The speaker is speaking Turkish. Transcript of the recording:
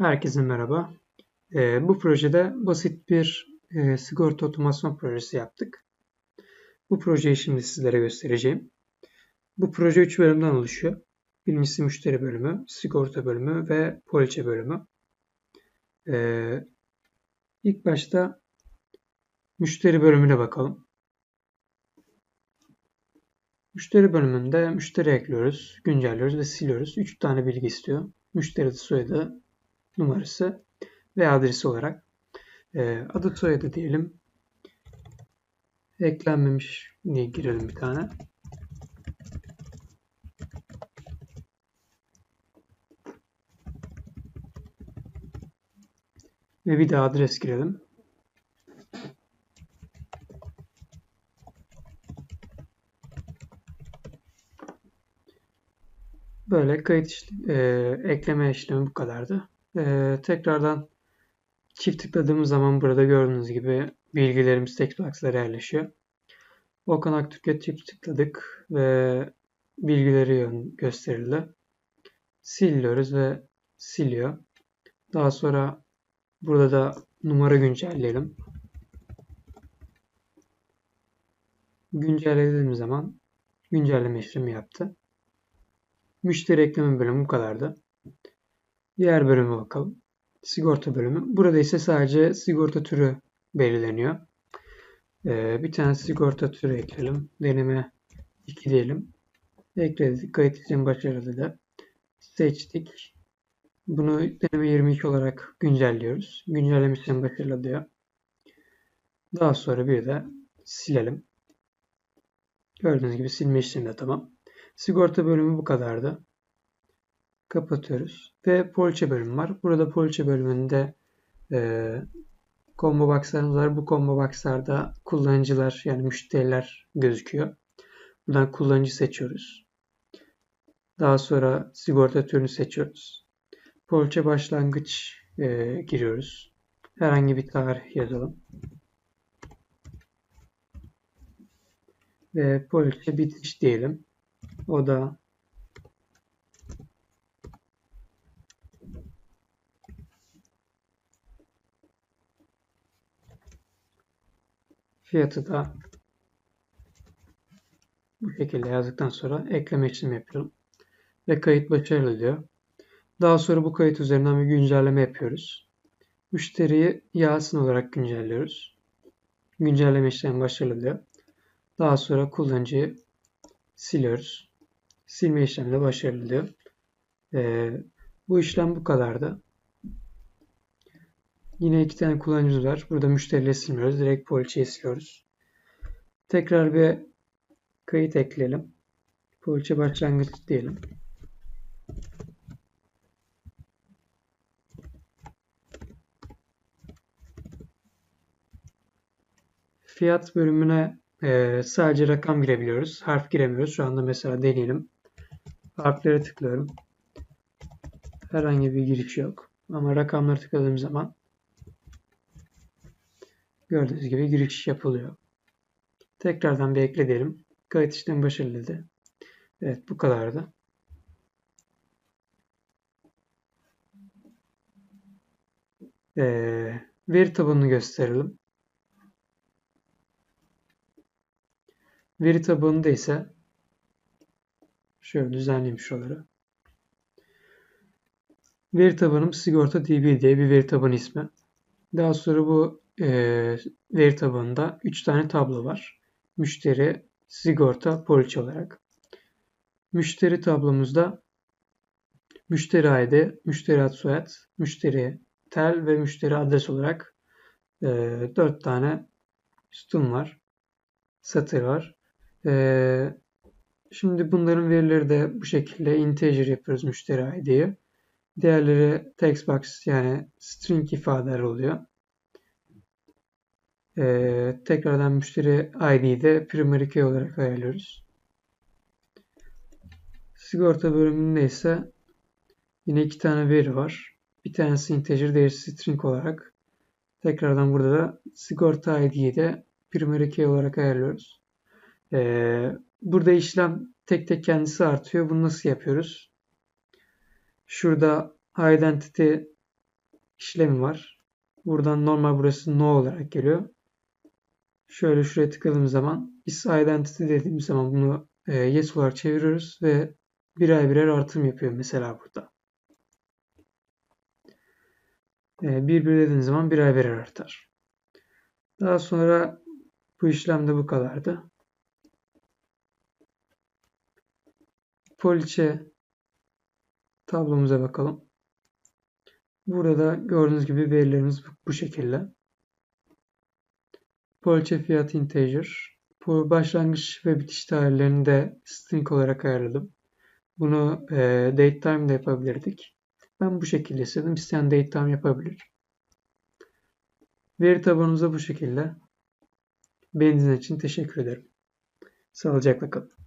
Herkese merhaba. Ee, bu projede basit bir e, sigorta otomasyon projesi yaptık. Bu projeyi şimdi sizlere göstereceğim. Bu proje 3 bölümden oluşuyor. Birincisi müşteri bölümü, sigorta bölümü ve poliçe bölümü. Ee, ilk başta müşteri bölümüne bakalım. Müşteri bölümünde müşteri ekliyoruz, güncelliyoruz ve siliyoruz. 3 tane bilgi istiyor. Müşteri soyadı, numarası ve adresi olarak. E, adı soyadı diyelim. Eklenmemiş diye girelim bir tane. Ve bir de adres girelim. Böyle kayıt işlemi, e, ekleme işlemi bu kadardı. E, tekrardan çift tıkladığımız zaman burada gördüğünüz gibi bilgilerimiz textbox'lara yerleşiyor. Volkan Aktürk'e çift tıkladık ve bilgileri gösterildi. Siliyoruz ve siliyor. Daha sonra burada da numara güncelleyelim. Güncellediğimiz zaman güncelleme işlemi yaptı. Müşteri ekleme bölümü bu kadardı. Diğer bölüme bakalım. Sigorta bölümü. Burada ise sadece sigorta türü belirleniyor. Ee, bir tane sigorta türü ekleyelim. Deneme 2 diyelim. Ekledik. Kayıt için başarılı da. Seçtik. Bunu deneme 22 olarak güncelliyoruz. Güncelleme başarılı diyor. Daha sonra bir de silelim. Gördüğünüz gibi silme işlemi de tamam. Sigorta bölümü bu kadardı. Kapatıyoruz. Ve poliçe bölümü var. Burada poliçe bölümünde e, combo box'larımız var. Bu combo box'larda kullanıcılar yani müşteriler gözüküyor. Buradan kullanıcı seçiyoruz. Daha sonra sigorta türünü seçiyoruz. Poliçe başlangıç e, giriyoruz. Herhangi bir tarih yazalım. Ve poliçe bitiş diyelim. O da fiyatı da bu şekilde yazdıktan sonra ekleme işlemi yapıyorum. Ve kayıt başarılı diyor. Daha sonra bu kayıt üzerinden bir güncelleme yapıyoruz. Müşteriyi Yasin olarak güncelliyoruz. Güncelleme işlemi başarılı diyor. Daha sonra kullanıcıyı siliyoruz silme işlemi de başarılı diyor. Ee, bu işlem bu kadardı. Yine iki tane kullanıcımız var. Burada müşteriyle silmiyoruz. Direkt poliçeyi siliyoruz. Tekrar bir kayıt ekleyelim. Poliçe başlangıç diyelim. Fiyat bölümüne e, sadece rakam girebiliyoruz. Harf giremiyoruz. Şu anda mesela deneyelim. Harflere tıklıyorum. Herhangi bir giriş yok. Ama rakamları tıkladığım zaman gördüğünüz gibi giriş yapılıyor. Tekrardan bir ekle. Kayıt işlemi başarılı Evet bu kadardı. Ee, veri tabanını gösterelim. Veri tabanında ise Şöyle düzenleyeyim şuraları. Veri tabanım sigorta DB diye bir veri tabanı ismi. Daha sonra bu e, veri tabanında 3 tane tablo var. Müşteri, sigorta, poliçe olarak. Müşteri tablomuzda müşteri ID, müşteri ad soyad, müşteri tel ve müşteri adres olarak e, 4 tane sütun var. Satır var. E, Şimdi bunların verileri de bu şekilde integer yapıyoruz müşteri ID'ye. Değerleri textbox yani string ifadeler oluyor. Ee, tekrardan müşteri ID'yi de primary key olarak ayarlıyoruz. Sigorta bölümünde ise yine iki tane veri var. Bir tanesi integer, diğeri string olarak. Tekrardan burada da sigorta ID'yi de primary key olarak ayarlıyoruz. Ee, Burada işlem tek tek kendisi artıyor. Bunu nasıl yapıyoruz? Şurada identity işlemi var. Buradan normal burası no olarak geliyor. Şöyle şuraya tıkladığım zaman is identity dediğim zaman bunu e, yes olarak çeviriyoruz ve birer birer artım yapıyor mesela burada. E, bir bir dediğim zaman birer birer artar. Daha sonra bu işlemde bu kadardı. Poliçe tablomuza bakalım. Burada gördüğünüz gibi verilerimiz bu şekilde. Poliçe fiyat integer. Bu başlangıç ve bitiş tarihlerini de string olarak ayarladım. Bunu e, datetime de yapabilirdik. Ben bu şekilde istedim. İsteyen datetime yapabilir. Veri tabanımıza bu şekilde. Beğendiğiniz için teşekkür ederim. Sağlıcakla kalın.